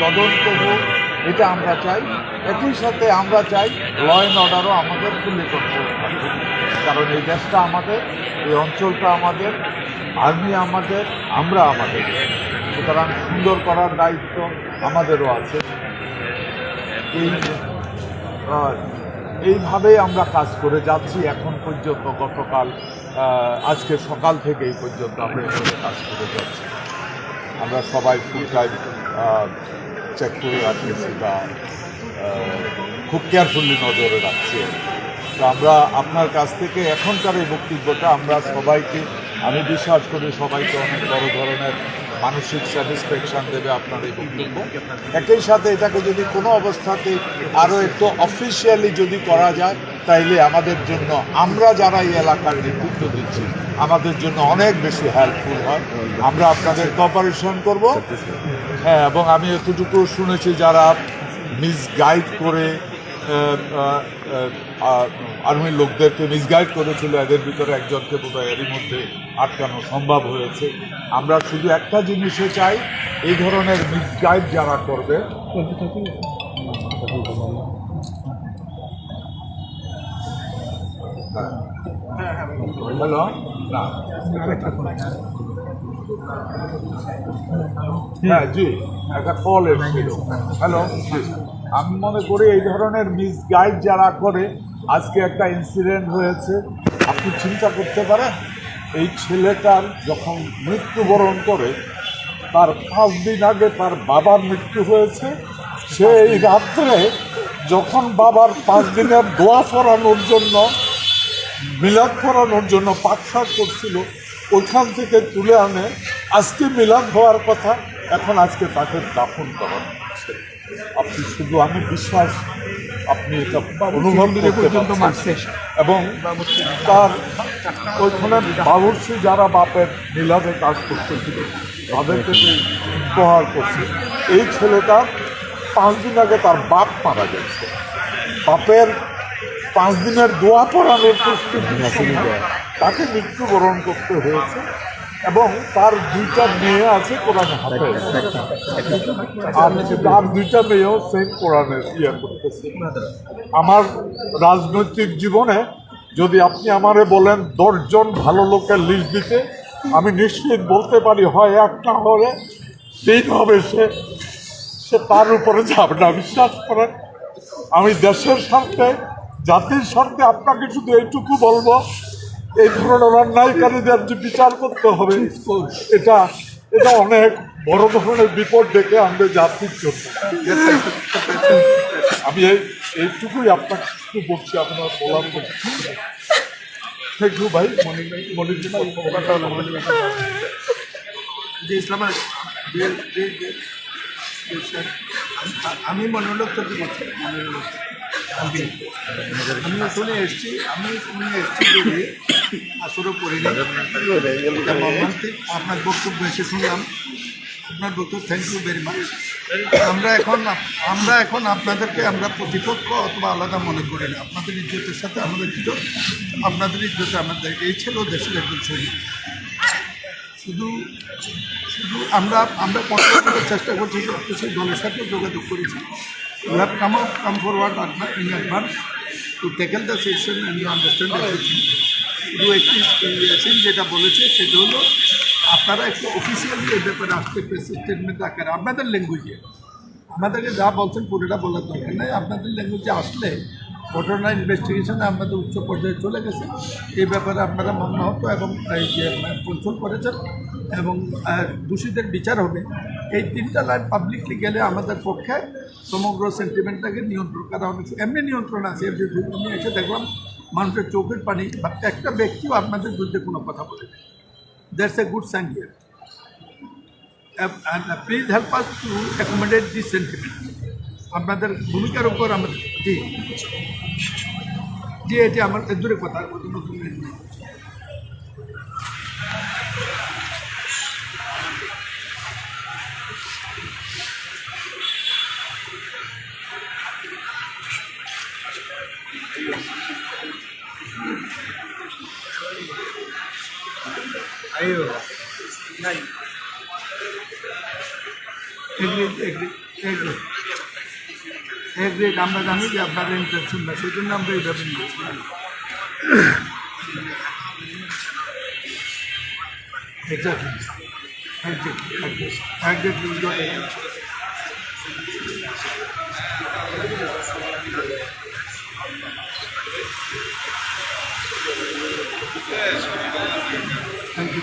তদন্ত হোক এটা আমরা চাই। একই সাথে আমরা চাই ল অ্যান্ড অর্ডারও আমাদের কন্ট্রোল থাকবে কারণ এই দেশটা আমাদের, এই অঞ্চলটা আমাদের আর্মি আমাদের, আমরা আমাদের। সুতরাং সুন্দর করার দায়িত্ব আমাদেরও আছে। এই এইভাবেই আমরা কাজ করে যাচ্ছি এখন পর্যন্ত গতকাল আজকে সকাল থেকে এই পর্যন্ত আমরা কাজ করে যাচ্ছি। আমরা সবাই ফুল টাইম চেক করে রাখিয়েছি বা খুব কেয়ারফুলি নজরে রাখছি। তো আমরা আপনার কাছ থেকে এখনকার এই বক্তব্যটা আমরা সবাইকে, আমি বিশ্বাস করি সবাইকে অনেক বড় ধরনের মানসিক স্যাটিসফ্যাকশন দেবে আপনার এই বক্তব্য। একই সাথে এটাকে যদি কোনো অবস্থাতে আরও একটু অফিসিয়ালি যদি করা যায় তাইলে আমাদের জন্য আমরা যারা এই এলাকার নেতৃত্ব দিচ্ছি আমাদের জন্য অনেক বেশি হেল্পফুল হয়। আমরা আপনাদের কপারেশন করব। হ্যাঁ এবং আমি এতটুকু শুনেছি যারা মিসগাইড করে আর্মির লোকদেরকে মিসগাইড করেছিল এদের ভিতরে একজনকে বোধহয় এরই মধ্যে আটকানো সম্ভব হয়েছে আমরা শুধু একটা জিনিসে চাই এই ধরনের মিসগাইড যারা করবে হ্যালো না হ্যাঁ জি, একটা কল এসেছিল। হ্যালো আমি মনে করি এই ধরনের মিসগাইড যারা করে, আজকে একটা ইনসিডেন্ট হয়েছে। আপনি চিন্তা করতে পারেন, এই ছেলেটার যখন মৃত্যুবরণ করে, তার পাঁচ দিন আগে তার বাবার মৃত্যু হয়েছে। সে এই রাত্রে যখন বাবার পাঁচ দিনের দোয়া পড়ানোর জন্য, মিলাদ পড়ানোর জন্য পাকশাক করছিল ওইখান থেকে তুলে আনে। আজকে মিলাদ হওয়ার কথা এখন আজকে তাকে দাফন করানো হচ্ছে। আপনি শুধু আমি বিশ্বাস আপনি এটা অনুভব এবং তার ওইখানে বাবুর্চি যারা বাপের মিলাদে কাজ করতেছিল তাদেরকে উপহার করছে। এই ছেলেটা পাঁচ দিন আগে তার বাপ মারা গেছে। বাপের পাঁচ দিনের দোয়া পড়ানোর প্রস্তুতি তাকে মৃত্যুবরণ করতে হয়েছে এবং তার দুইটা মেয়ে আছে কোরআনে হাফেজ আর তার দুইটা মেয়েও সেম কোরআনের ইয়ে করতেছে। আমার রাজনৈতিক জীবনে যদি আপনি আমারে বলেন দশজন ভালো লোকের লিস্ট দিতে আমি নিশ্চিত বলতে পারি হয় একটা হলে তিন হবে সে সে তার উপরে যাবে না বিশ্বাস করেন। আমি দেশের স্বার্থে জাতির স্বার্থে আপনাকে শুধু এইটুকু বলব এই ধরনের অন্যায়কারীদের যে বিচার করতে হবে, এটা এটা অনেক বড় ধরনের বিপদ ডেকে আনবে জাতির জন্য। আমি এই, এইটুকুই আপনাকে শুধু বলছি, আপনার বলার থ্যাংক ইউ ভাই আমি মনোলোক থেকে বলছি আমি এসছি আমি শুনে এসছি যদি আসলে করিনি আপনার বক্তব্য এসে শুনলাম। আপনার বক্তব্য থ্যাংক ইউ ভেরি মাচ আমরা এখন আমরা এখন আপনাদেরকে আমরা প্রতিপক্ষ অথবা আলাদা মনে করি না। আপনাদের ইজ্জতের সাথে আমাদের ইজ্জত আপনাদের ইজ্জতে আমাদের, এই ছিল দেশের একজন সৈনিক। শুধু শুধু আমরা আমরা চেষ্টা করছি সেই দলের সাথে যোগাযোগ করেছি। You have come out come forward in advance to tackle the session and you understand everything শুধু একটি ইয়াসিন যেটা বলেছে সেটা হলো আপনারা একটু অফিসিয়ালি এই ব্যাপারে আসতে প্রেস স্টেটমেন্ট আকারে আপনাদের ল্যাঙ্গুয়েজে আমাদেরকে যা বলছেন পুরোটা বলার দরকার নেই। আপনাদের ল্যাঙ্গুয়েজে আসলে ঘটনা ইনভেস্টিগেশনে আমাদের উচ্চ পর্যায়ে চলে গেছে। এই ব্যাপারে আপনারা মর্মাহত এবং এই যে কন্ট্রোল করেছেন এবং আহ, দোষীদের বিচার হবে। এই তিনটা লাইন পাবলিকলি গেলে আমাদের পক্ষে সমগ্র সেন্টিমেন্টটাকে নিয়ন্ত্রণ করা হবে এমনি নিয়ন্ত্রণ আছে যে আমি এসে দেখলাম মানুষের চোখের পানি, বা একটা ব্যক্তিও আপনাদের বিরুদ্ধে কোনো কথা বলে that's a good sign here and help please to accommodate this sentiment. আপনাদের ভূমিকার উপর আমাদের জি। জি, এটি আমার দূরে কথা নতুন এগ্রিড আমরা জানি যে আপনাদের ইন্টারেকশন না সেই জন্য আমরা এইভাবে নিয়েছি. Exactly. Exactly. Exactly. Thank you.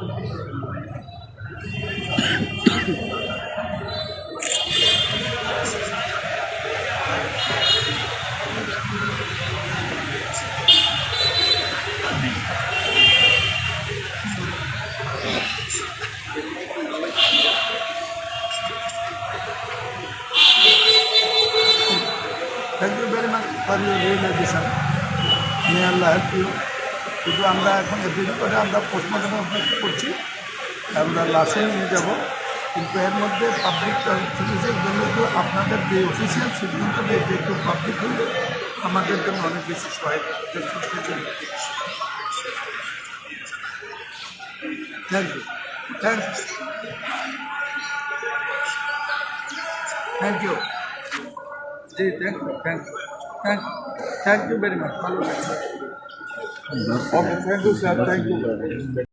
Your realisation may Allah help কিন্তু আমরা এখন এদিন করে আমরা পোস্টমর্টম করছি, আমরা লাশও নিয়ে যাব। কিন্তু এর মধ্যে পাবলিক চিকিৎসার জন্য তো আপনাদের যে অফিসিয়াল সিদ্ধান্ত নেবে একটু পাবলিক হলে আমাদের জন্য অনেক বেশি সহায়ক thank you thank you thank you ji thank you thank you Thank, thank you very much. Okay, thank you, sir. Thank you.